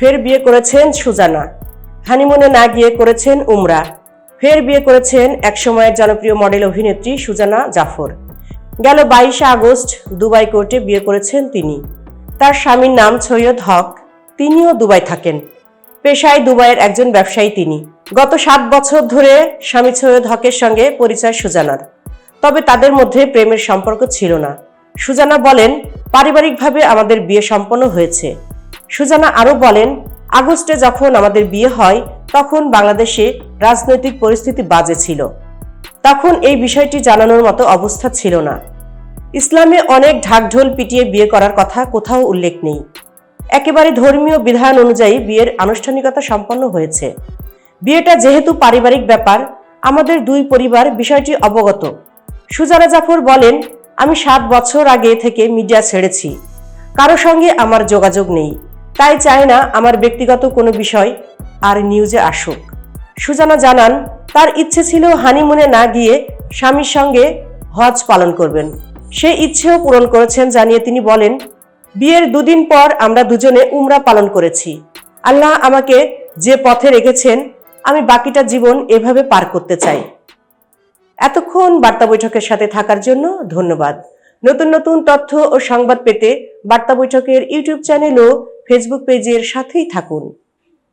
ফের বিয়ে করেছেন সুজানা। হানিমুনে না গিয়ে করেছেন উমরা। ফের বিয়ে করেছেন একসময়ের জনপ্রিয় মডেল অভিনেত্রী সুজানা জাফর। গেল বাইশে আগস্ট দুবাই কোর্টে বিয়ে করেছেন তিনি। তার স্বামীর নাম সৈয়দ হক। তিনিও দুবাই থাকেন। পেশায় দুবাইয়ের একজন ব্যবসায়ী তিনি। গত সাত বছর ধরে স্বামী সৈয়দ হকের সঙ্গে পরিচয় সুজানার। তবে তাদের মধ্যে প্রেমের সম্পর্ক ছিল না। সুজানা বলেন, পারিবারিকভাবে আমাদের বিয়ে সম্পন্ন হয়েছে। সুজানা আরও বলেন, আগস্টে যখন আমাদের বিয়ে হয়, তখন বাংলাদেশে রাজনৈতিক পরিস্থিতি বাজে ছিল। তখন এই বিষয়টি জানানোর মতো অবস্থা ছিল না। ইসলামে অনেক ঢাকঢোল পিটিয়ে বিয়ে করার কথা কোথাও উল্লেখ নেই। একেবারে ধর্মীয় বিধান অনুযায়ী বিয়ের আনুষ্ঠানিকতা সম্পন্ন হয়েছে। বিয়েটা যেহেতু পারিবারিক ব্যাপার, আমাদের দুই পরিবার বিষয়টি অবগত। সুজানা জাফর বলেন, আমি সাত বছর আগে থেকে মিডিয়া ছেড়েছি। কারও সঙ্গে আমার যোগাযোগ নেই। তাই চাই না আমার ব্যক্তিগত কোনো বিষয় আর নিউজে আসুক। সুজানা জানান, তার ইচ্ছে ছিল হানিমুনে না গিয়ে স্বামীর সঙ্গে হজ পালন করবেন। সেই ইচ্ছেও পূরণ করেছেন জানিয়ে তিনি বলেন, বিয়ের দুদিন পর আমরা দুজনে উমরা পালন করেছি। আল্লাহ আমাকে যে পথে রেখেছেন, আমি বাকিটা জীবন এভাবে পার করতে চাই। এতক্ষণ বার্তা বৈঠকের সাথে থাকার জন্য ধন্যবাদ। নতুন নতুন তথ্য ও সংবাদ পেতে বার্তা বৈঠকের ইউটিউব চ্যানেল ও ফেসবুক পেজের সাথেই থাকুন।